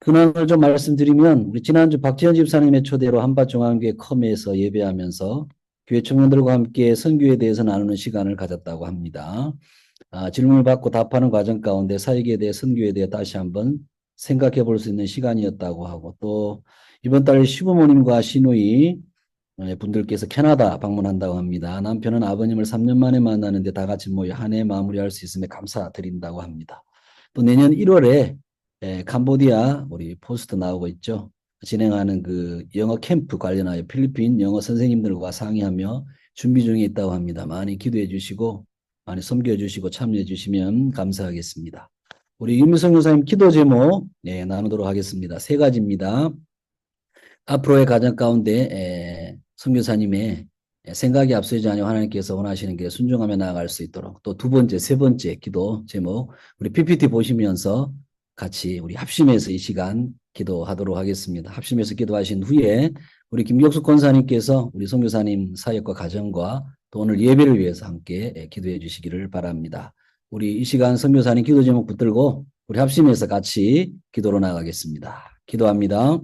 근황을 좀 말씀드리면 우리 지난주 박지현 집사님의 초대로 한밭중앙교회 컴에서 예배하면서 교회 청년들과 함께 선교에 대해서 나누는 시간을 가졌다고 합니다. 아, 질문을 받고 답하는 과정 가운데 사역에 대해 선교에 대해 다시 한번 생각해 볼 수 있는 시간이었다고 하고 또 이번 달 시부모님과 시누이 예, 분들께서 캐나다 방문한다고 합니다. 남편은 아버님을 3년 만에 만나는데 다 같이 모여 한 해 마무리할 수 있음에 감사드린다고 합니다. 또 내년 1월에 예, 캄보디아 우리 포스트 나오고 있죠. 진행하는 그 영어 캠프 관련하여 필리핀 영어 선생님들과 상의하며 준비 중에 있다고 합니다. 많이 기도해 주시고 많이 섬겨 주시고 참여해 주시면 감사하겠습니다. 우리 윤미성 교사님 기도 제목 네, 나누도록 하겠습니다. 세 가지입니다. 앞으로의 가정 가운데 에, 선교사님의 생각이 앞서지 않여 하나님께서 원하시는 길에 순종하며 나아갈 수 있도록 또 두 번째, 세 번째 기도 제목 우리 PPT 보시면서 같이 우리 합심해서 이 시간 기도하도록 하겠습니다. 합심해서 기도하신 후에 우리 김격숙 권사님께서 우리 선교사님 사역과 가정과 또 오늘 예배를 위해서 함께 예, 기도해 주시기를 바랍니다. 우리 이 시간 선교사님 기도 제목 붙들고 우리 합심해서 같이 기도로 나가겠습니다. 기도합니다.